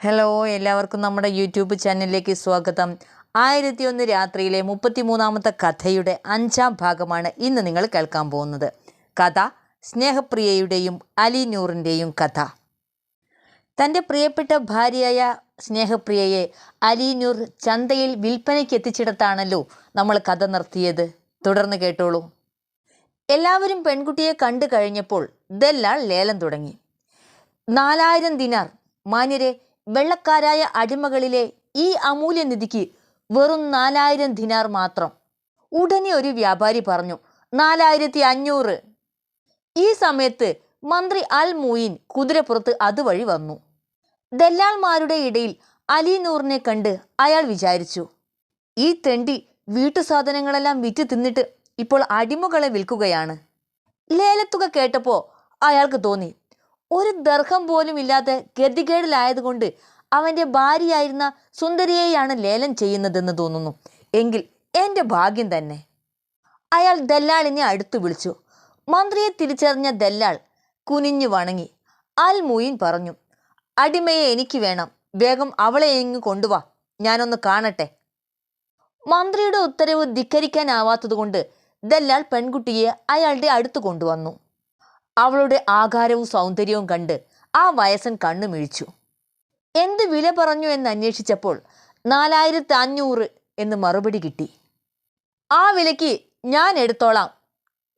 Hello എല്ലാവർക്കും നമ്മുടെ YouTube ചാനലിലേക്ക് സ്വാഗതം. ആയിരത്തി ഒന്ന് രാത്രിയിലെ മുപ്പത്തിമൂന്നാമത്തെ കഥയുടെ അഞ്ചാം ഭാഗമാണ് ഇന്ന് നിങ്ങൾ കേൾക്കാൻ പോകുന്നത്. കഥ സ്നേഹപ്രിയയുടെയും അലി നൂറിന്റെയും കഥ. തന്റെ പ്രിയപ്പെട്ട ഭാര്യയായ സ്നേഹപ്രിയയെ അലി നൂർ ചന്തയിൽ വിൽപ്പനയ്ക്ക് എത്തിച്ചിടത്താണല്ലോ നമ്മൾ കഥ നിർത്തിയത്. തുടർന്ന് കേട്ടോളൂ. എല്ലാവരും പെൺകുട്ടിയെ കണ്ടു കഴിഞ്ഞപ്പോൾ ദല്ലാൾ ലേലം തുടങ്ങി. നാലായിരം ദിനാർ മാന്യരെ വെള്ളക്കാരായ അടിമകളിലെ ഈ അമൂല്യ നിധിക്ക് വെറും നാലായിരം ദിനാർ മാത്രം. ഉടനെ ഒരു വ്യാപാരി പറഞ്ഞു നാലായിരത്തി അഞ്ഞൂറ്. ഈ സമയത്ത് മന്ത്രി അൽ മൂയിൻ കുതിരപ്പുറത്ത് അതുവഴി വന്നു. ദല്ലാൽമാരുടെ ഇടയിൽ അലി നൂറിനെ കണ്ട് അയാൾ വിചാരിച്ചു ഈ തെണ്ടി വീട്ടു സാധനങ്ങളെല്ലാം വിറ്റ് തിന്നിട്ട് ഇപ്പോൾ അടിമകളെ വിൽക്കുകയാണ്. ലേലത്തുക കേട്ടപ്പോ അയാൾക്ക് തോന്നി ഒരു ദർഹം പോലും ഇല്ലാതെ ഗതികേടിലായതുകൊണ്ട് അവന്റെ ഭാര്യയായിരുന്ന സുന്ദരിയെയാണ് ലേലം ചെയ്യുന്നതെന്ന് തോന്നുന്നു. എങ്കിൽ എന്റെ ഭാഗ്യം തന്നെ. അയാൾ ദല്ലാളിനെ അടുത്തു വിളിച്ചു. മന്ത്രിയെ തിരിച്ചറിഞ്ഞ ദല്ലാൾ കുനിഞ്ഞു വണങ്ങി. അൽ മുയിൻ പറഞ്ഞു അടിമയെ എനിക്ക് വേണം. വേഗം അവളെ ഇങ്ങ് കൊണ്ടുവാ. ഞാനൊന്ന് കാണട്ടെ. മന്ത്രിയുടെ ഉത്തരവ് ധിക്കരിക്കാനാവാത്തതുകൊണ്ട് ദല്ലാൾ പെൺകുട്ടിയെ അയാളുടെ അടുത്ത് കൊണ്ടുവന്നു. അവളുടെ ആകാരവും സൗന്ദര്യവും കണ്ട് ആ വയസ്സൻ കണ്ണു മിഴിച്ചു. എന്ത് വില പറഞ്ഞു എന്ന് അന്വേഷിച്ചപ്പോൾ നാലായിരത്തി അഞ്ഞൂറ് എന്ന് മറുപടി കിട്ടി. ആ വിലയ്ക്ക് ഞാൻ എടുത്തോളാം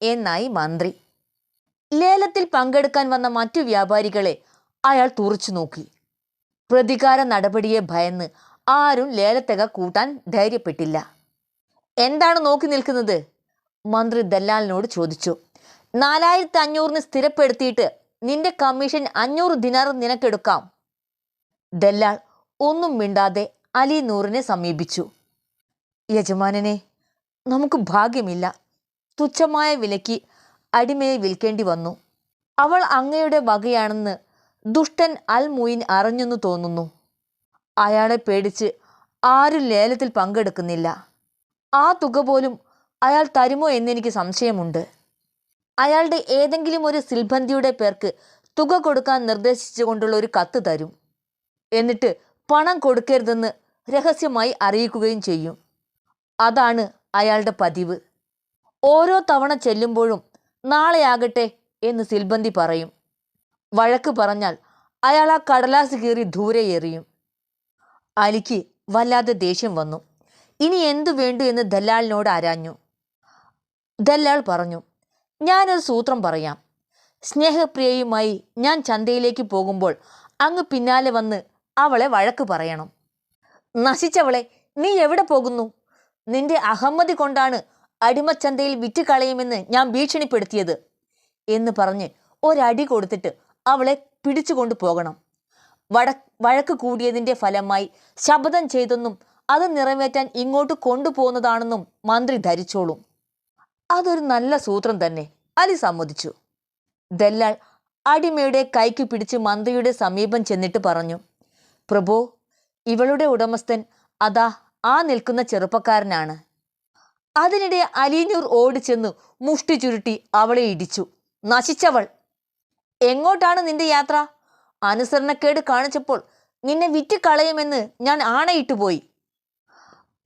എന്നായി മന്ത്രി. ലേലത്തിൽ പങ്കെടുക്കാൻ വന്ന മറ്റു വ്യാപാരികളെ അയാൾ തുറച്ചു നോക്കി. പ്രതികാര നടപടിയെ ഭയന്ന് ആരും ലേലത്തക കൂട്ടാൻ ധൈര്യപ്പെട്ടില്ല. എന്താണ് നോക്കി നിൽക്കുന്നത്? മന്ത്രി ദല്ലാലിനോട് ചോദിച്ചു. നാലായിരത്തി അഞ്ഞൂറിന് സ്ഥിരപ്പെടുത്തിയിട്ട് നിന്റെ കമ്മീഷൻ അഞ്ഞൂറ് ദിനാർ നിനക്കെടുക്കാം. ദല്ലാൾ ഒന്നും മിണ്ടാതെ അലി നൂറിനെ സമീപിച്ചു. യജമാനനെ നമുക്ക് ഭാഗ്യമില്ല. തുച്ഛമായ വിലയ്ക്ക് അടിമയെ വിൽക്കേണ്ടി വന്നു. അവൾ അങ്ങയുടെ വകയാണെന്ന് ദുഷ്ടൻ അൽ മുയിൻ അറിഞ്ഞെന്ന് തോന്നുന്നു. അയാളെ പേടിച്ച് ആരും ലേലത്തിൽ പങ്കെടുക്കുന്നില്ല. ആ തുക പോലും അയാൾ തരുമോ എന്നെനിക്ക് സംശയമുണ്ട്. അയാളുടെ ഏതെങ്കിലും ഒരു സിൽബന്ധിയുടെ പേർക്ക് തുക കൊടുക്കാൻ നിർദ്ദേശിച്ചുകൊണ്ടുള്ള ഒരു കത്ത് തരും. എന്നിട്ട് പണം കൊടുക്കരുതെന്ന് രഹസ്യമായി അറിയിക്കുകയും ചെയ്യും. അതാണ് അയാളുടെ പതിവ്. ഓരോ തവണ ചെല്ലുമ്പോഴും നാളെയാകട്ടെ എന്ന് സിൽബന്തി പറയും. വഴക്ക് പറഞ്ഞാൽ അയാൾ ആ കടലാസ് കീറി ദൂരെ എറിയും. അലിക്ക് വല്ലാതെ ദേഷ്യം വന്നു. ഇനി എന്തു വേണ്ടു എന്ന് ദല്ലാളിനോട് ആരാഞ്ഞു. ദല്ലാൾ പറഞ്ഞു ഞാനൊരു സൂത്രം പറയാം. സ്നേഹപ്രിയയുമായി ഞാൻ ചന്തയിലേക്ക് പോകുമ്പോൾ അങ്ങ് പിന്നാലെ വന്ന് അവളെ വഴക്ക് പറയണം. നശിച്ചവളെ നീ എവിടെ പോകുന്നു? നിന്റെ അഹമ്മതി കൊണ്ടാണ് അടിമച്ചന്തയിൽ വിറ്റ് കളയുമെന്ന് ഞാൻ ഭീഷണിപ്പെടുത്തിയത് എന്ന് പറഞ്ഞ് ഒരടി കൊടുത്തിട്ട് അവളെ പിടിച്ചുകൊണ്ടു പോകണം. വട വഴക്ക് കൂടിയതിന്റെ ഫലമായി ശപഥം ചെയ്തെന്നും അത് നിറവേറ്റാൻ ഇങ്ങോട്ട് കൊണ്ടുപോകുന്നതാണെന്നും മന്ത്രി ധരിച്ചോളും. അതൊരു നല്ല സൂത്രം തന്നെ. അലി സമ്മതിച്ചു. ദല്ലാൾ അടിമയുടെ കൈക്ക് പിടിച്ച് മന്ത്രിയുടെ സമീപം ചെന്നിട്ട് പറഞ്ഞു പ്രഭു ഇവളുടെ ഉടമസ്ഥൻ അതാ ആ നിൽക്കുന്ന ചെറുപ്പക്കാരനാണ്. അതിനിടെ അലീനൂർ ഓടിച്ചെന്ന് മുഷ്ടി ചുരുട്ടി അവളെ ഇടിച്ചു. നശിച്ചവൾ. എങ്ങോട്ടാണ് നിന്റെ യാത്ര? അനുസരണക്കേട് കാണിച്ചപ്പോൾ നിന്നെ വിറ്റ് കളയുമെന്ന് ഞാൻ ആണയിട്ട് പോയി.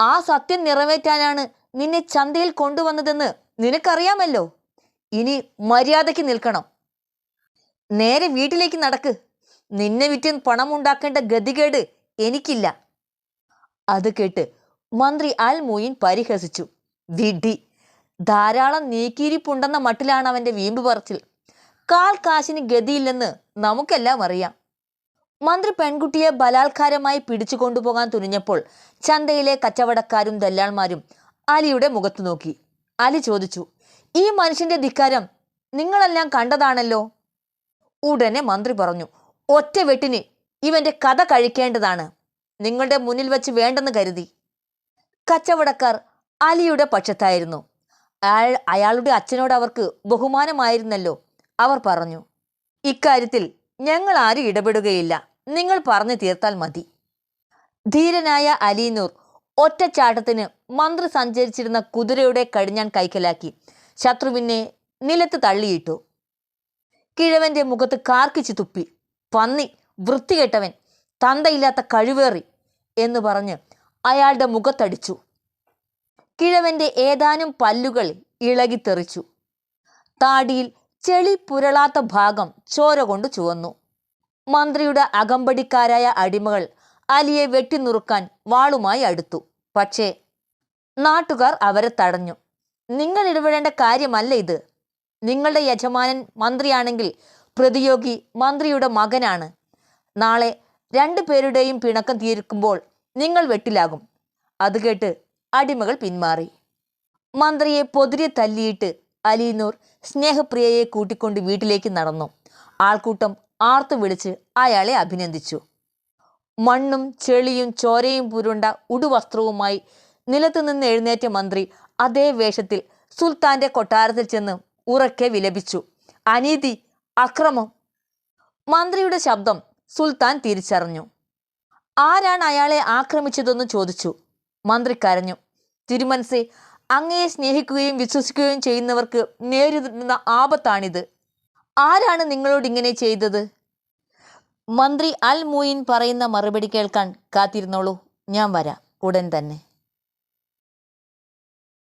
ആ സത്യം നിറവേറ്റാനാണ് നിന്നെ ചന്തയിൽ കൊണ്ടുവന്നതെന്ന് നിനക്കറിയാമല്ലോ. ഇനി മര്യാദയ്ക്ക് നിൽക്കണം. നേരെ വീട്ടിലേക്ക് നടക്ക്. നിന്നെ വിറ്റ് പണം ഉണ്ടാക്കേണ്ട ഗതികേട് എനിക്കില്ല. അത് കേട്ട് മന്ത്രി അൽ പരിഹസിച്ചു. വിഡി ധാരാളം നീക്കിയിരിപ്പുണ്ടെന്ന മട്ടിലാണ് അവന്റെ വീമ്പ് പറച്ചിൽ. കാൽ കാശിന് ഗതിയില്ലെന്ന് നമുക്കെല്ലാം അറിയാം. മന്ത്രി പെൺകുട്ടിയെ ബലാത്കാരമായി പിടിച്ചു കൊണ്ടുപോകാൻ തുനിഞ്ഞപ്പോൾ ചന്തയിലെ കച്ചവടക്കാരും ദല്ലാൾമാരും അലിയുടെ മുഖത്തു നോക്കി. അലി ചോദിച്ചു ഈ മനുഷ്യന്റെ ധിക്കാരം നിങ്ങളെല്ലാം കണ്ടതാണല്ലോ? ഉടനെ മന്ത്രി പറഞ്ഞു ഒറ്റ വെട്ടിന് ഇവന്റെ കഥ കഴിക്കേണ്ടതാണ്. നിങ്ങളുടെ മുന്നിൽ വെച്ച് വേണ്ടെന്ന് കരുതി. കച്ചവടക്കാർ അലിയുടെ പക്ഷത്തായിരുന്നു. അയാൾ അയാളുടെ അച്ഛനോട് അവർക്ക് ബഹുമാനമായിരുന്നല്ലോ അവർ പറഞ്ഞു ഇക്കാര്യത്തിൽ ഞങ്ങൾ ആരും ഇടപെടുകയില്ല. നിങ്ങൾ പറഞ്ഞു തീർത്താൽ മതി. ധീരനായ അലിനൂർ ഒറ്റച്ചാട്ടത്തിന് മന്ത്രി സഞ്ചരിച്ചിരുന്ന കുതിരയുടെ കടിഞ്ഞാൻ കൈക്കലാക്കി. ശത്രുവിനെ നിലത്ത് തള്ളിയിട്ടു. കിഴവന്റെ മുഖത്ത് കാർക്കിച്ചു തുപ്പി. പന്നി വൃത്തികെട്ടവൻ തന്തയില്ലാത്ത കഴിവേറി എന്ന് പറഞ്ഞ് അയാളുടെ മുഖത്തടിച്ചു. കിഴവന്റെ ഏതാനും പല്ലുകൾ ഇളകിത്തെറിച്ചു താടിയിൽ ചെളി പുരളാത്ത ഭാഗം ചോര കൊണ്ട് ചുവന്നു. മന്ത്രിയുടെ അകമ്പടിക്കാരായ അടിമകൾ അലിയെ വെട്ടിനുറുക്കാൻ വാളുമായി അടുത്തു. പക്ഷേ നാട്ടുകാർ അവരെ തടഞ്ഞു. നിങ്ങൾ ഇടപെടേണ്ട കാര്യമല്ല ഇത്. നിങ്ങളുടെ യജമാനൻ മന്ത്രിയാണെങ്കിൽ പ്രതിയോഗി മന്ത്രിയുടെ മകനാണ്. നാളെ രണ്ടു പേരുടെയും പിണക്കം തീർക്കുമ്പോൾ നിങ്ങൾ വെട്ടിലാകും. അത് കേട്ട് അടിമകൾ പിന്മാറി. മന്ത്രിയെ പൊതിരെ തല്ലിയിട്ട് അലീനൂർ സ്നേഹപ്രിയയെ കൂട്ടിക്കൊണ്ട് വീട്ടിലേക്ക് നടന്നു. ആൾക്കൂട്ടം ആർത്തു വിളിച്ച് അയാളെ അഭിനന്ദിച്ചു. മണ്ണും ചെളിയും ചോരയും പുരുണ്ട ഉടുവസ്ത്രവുമായി നിലത്തു നിന്ന് എഴുന്നേറ്റ മന്ത്രി അതേ വേഷത്തിൽ സുൽത്താന്റെ കൊട്ടാരത്തിൽ ചെന്ന് ഉറക്കെ വിലപിച്ചു. അനീതി അക്രമം. മന്ത്രിയുടെ ശബ്ദം സുൽത്താൻ തിരിച്ചറിഞ്ഞു. ആരാണ് അയാളെ ആക്രമിച്ചതെന്ന് ചോദിച്ചു. മന്ത്രി കരഞ്ഞു. തിരുമനസെ അങ്ങയെ സ്നേഹിക്കുകയും വിശ്വസിക്കുകയും ചെയ്യുന്നവർക്ക് നേരിടുന്ന ആപത്താണിത്. ആരാണ് നിങ്ങളോട് ഇങ്ങനെ ചെയ്തത്? മന്ത്രി അൽ മൂയിൻ പറയുന്ന മറുപടി കേൾക്കാൻ കാത്തിരുന്നോളൂ. ഞാൻ വരാം. ഉടൻ തന്നെ.